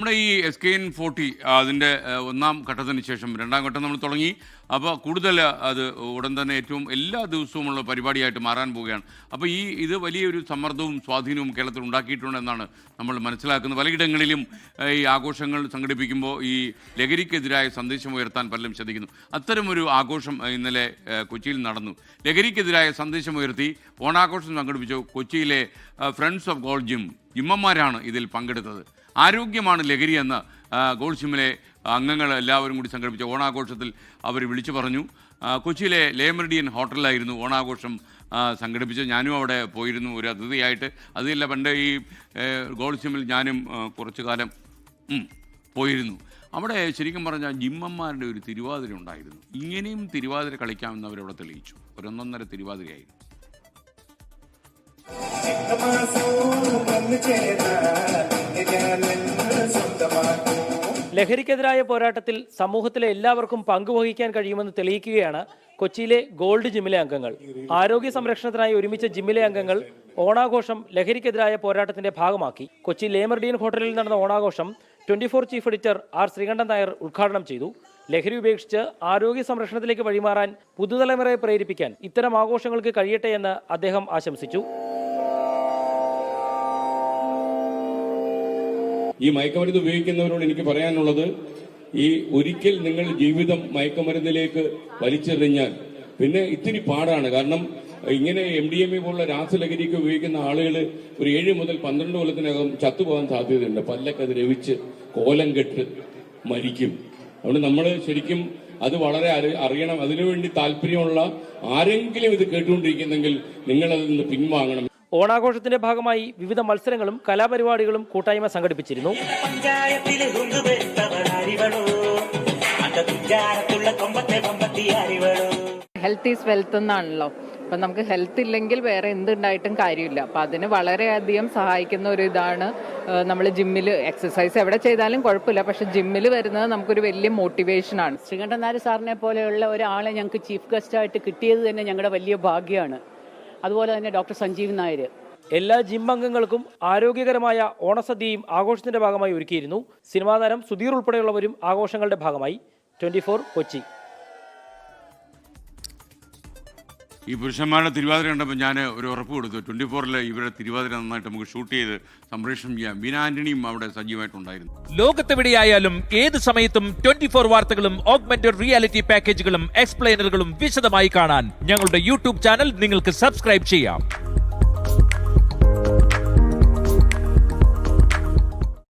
നമ്മുടെ ഈ S K N forty അതിന്റെ ഒന്നാം ഘട്ടത്തിന് ശേഷം രണ്ടാം ഘട്ടം നമ്മൾ തുടങ്ങി. അപ്പോൾ കൂടുതൽ അത് ഉടൻ തന്നെ ഏറ്റവും എല്ലാ ദിവസവുമുള്ള പരിപാടിയായിട്ട് മാറാൻ പോവുകയാണ്. അപ്പോൾ ഈ ഇത് വലിയൊരു സമ്മർദ്ദവും സ്വാധീനവും കേരളത്തിൽ ഉണ്ടാക്കിയിട്ടുണ്ടെന്നാണ് നമ്മൾ മനസ്സിലാക്കുന്നത്. പലയിടങ്ങളിലും ഈ ആഘോഷങ്ങൾ സംഘടിപ്പിക്കുമ്പോൾ ഈ ലഹരിക്കെതിരായ സന്ദേശം ഉയർത്താൻ പലരും ശ്രദ്ധിക്കുന്നു. അത്തരമൊരു ആഘോഷം ഇന്നലെ കൊച്ചിയിൽ നടന്നു. ലഹരിക്കെതിരായ സന്ദേശം ഉയർത്തി ഓണാഘോഷം സംഘടിപ്പിച്ചു കൊച്ചിയിലെ ഫ്രണ്ട്സ് ഓഫ് ഗോൾഡ് ജിം ജിമ്മന്മാരാണ് ഇതിൽ പങ്കെടുത്തത്. ആരോഗ്യമാണ് ലഹരിയെന്ന് എന്ന് ഗോൾസിമിലെ അംഗങ്ങൾ എല്ലാവരും കൂടി സംഘടിപ്പിച്ച ഓണാഘോഷത്തിൽ അവർ വിളിച്ചു പറഞ്ഞു. കൊച്ചിയിലെ ലേമറിഡിയൻ ഹോട്ടലിലായിരുന്നു ഓണാഘോഷം സംഘടിപ്പിച്ചത്. ഞാനും അവിടെ പോയിരുന്നു ഒരു അതിഥിയായിട്ട്. അതില്ല പണ്ട് ഈ ഗോൾസിമിൽ ഞാനും കുറച്ചു കാലം പോയിരുന്നു. അവിടെ ശരിക്കും പറഞ്ഞാൽ ജിമ്മന്മാരുടെ ഒരു തിരുവാതിര ഉണ്ടായിരുന്നു. ഇങ്ങനെയും തിരുവാതിര കളിക്കാമെന്ന് അവരവിടെ തെളിയിച്ചു. ഒരൊന്നൊന്നര തിരുവാതിരയായിരുന്നു. ലഹരിക്കെതിരായ പോരാട്ടത്തിൽ സമൂഹത്തിലെ എല്ലാവർക്കും പങ്കുവഹിക്കാൻ കഴിയുമെന്ന് തെളിയിക്കുകയാണ് കൊച്ചിയിലെ ഗോൾഡ് ജിമ്മിലെ അംഗങ്ങൾ. ആരോഗ്യ സംരക്ഷണത്തിനായി ഒരുമിച്ച ജിമ്മിലെ അംഗങ്ങൾ ഓണാഘോഷം ലഹരിക്കെതിരായ പോരാട്ടത്തിന്റെ ഭാഗമാക്കി. കൊച്ചി ലേമർഡിയൻ ഹോട്ടലിൽ നടന്ന ഓണാഘോഷം twenty four chief editor R Sreekandan Nair ഉദ്ഘാടനം ചെയ്തു. ലഹരി ഉപേക്ഷിച്ച് ആരോഗ്യ സംരക്ഷണത്തിലേക്ക് വഴിമാറാൻ പുതുതലമുറയെ പ്രേരിപ്പിക്കാൻ ഇത്തരം ആഘോഷങ്ങൾക്ക് കഴിയട്ടെ എന്ന് അദ്ദേഹം ആശംസിച്ചു. ഈ മയക്കുമരുന്ന് ഉപയോഗിക്കുന്നവരോട് എനിക്ക് പറയാനുള്ളത് ഈ ഒരിക്കൽ നിങ്ങൾ ജീവിതം മയക്കുമരുന്നിലേക്ക് വലിച്ചെറിഞ്ഞാൽ പിന്നെ ഇത്തിരി പാടാണ്. കാരണം ഇങ്ങനെ എം ഡി എം എ പോലുള്ള രാസലഹരിക്ക് ഉപയോഗിക്കുന്ന ആളുകൾ ഒരു ഏഴ് മുതൽ പന്ത്രണ്ട് കൊല്ലത്തിനകം ചത്തുപോകാൻ സാധ്യതയുണ്ട്. പല്ലൊക്കെ അത് രവിച്ച് കോലം കെട്ട് മരിക്കും. അതുകൊണ്ട് നമ്മൾ ശരിക്കും അത് വളരെ അറിയണം. അതിനുവേണ്ടി താല്പര്യമുള്ള ആരെങ്കിലും ഇത് കേട്ടുകൊണ്ടിരിക്കുന്നെങ്കിൽ നിങ്ങൾ അതിൽ നിന്ന് പിൻവാങ്ങണം. ഓണാഘോഷത്തിന്റെ ഭാഗമായി വിവിധ മത്സരങ്ങളും കലാപരിപാടികളും കൂട്ടായ്മ സംഘടിപ്പിച്ചിരുന്നു. ഹെൽത്ത് ഈസ് വെൽത്ത് എന്നാണല്ലോ. അപ്പൊ നമുക്ക് ഹെൽത്ത് ഇല്ലെങ്കിൽ വേറെ എന്തുണ്ടായിട്ടും കാര്യമില്ല. അപ്പൊ അതിന് വളരെയധികം സഹായിക്കുന്ന ഒരു ഇതാണ് നമ്മൾ ജിമ്മിൽ എക്സസൈസ് എവിടെ ചെയ്താലും കുഴപ്പമില്ല. പക്ഷെ ജിമ്മിൽ വരുന്നത് നമുക്കൊരു വലിയ മോട്ടിവേഷനാണ് ശ്രീകണ്ഠൻ നായർ സാറിനെ പോലെയുള്ള ഒരാളെ ഞങ്ങൾക്ക് ചീഫ് ഗസ്റ്റായിട്ട് കിട്ടിയത് തന്നെ ഞങ്ങളുടെ വലിയ ഭാഗ്യമാണ്. അതുപോലെ തന്നെ ഡോക്ടർ സഞ്ജീവ് നായർ എല്ലാ ജിം അംഗങ്ങൾക്കും ആരോഗ്യകരമായ ഓണസദ്യയും ആഘോഷത്തിന്റെ ഭാഗമായി ഒരുക്കിയിരുന്നു. സിനിമാ താരം സുധീർ ഉൾപ്പെടെയുള്ളവരും ആഘോഷങ്ങളുടെ ഭാഗമായി. ട്വന്റി കൊച്ചി. ഈ പുരുഷന്മാരുടെ തിരുവാതിര കണ്ടപ്പോൾ ഞാൻ ഒരു ഉറപ്പ് കൊടുത്തു. ട്വന്റി ഫോറിൽ ഇവരുടെ തിരുവാതിര നന്നായിട്ട് നമുക്ക് ഷൂട്ട് ചെയ്ത് സംപ്രേഷണം ചെയ്യാം. ബീന ആന്റണിയും അവിടെ സജീവമായിട്ടുണ്ടായിരുന്നു. ലോകത്തെവിടെയായാലും ഏത് സമയത്തും ട്വന്റി ഫോർ വാർത്തകളും ഓഗ്മെന്റഡ് റിയാലിറ്റി പാക്കേജുകളും എക്സ്പ്ലെയിനറുകളും വിശദമായി കാണാൻ ഞങ്ങളുടെ യൂട്യൂബ് ചാനൽ നിങ്ങൾക്ക് സബ്സ്ക്രൈബ് ചെയ്യാം.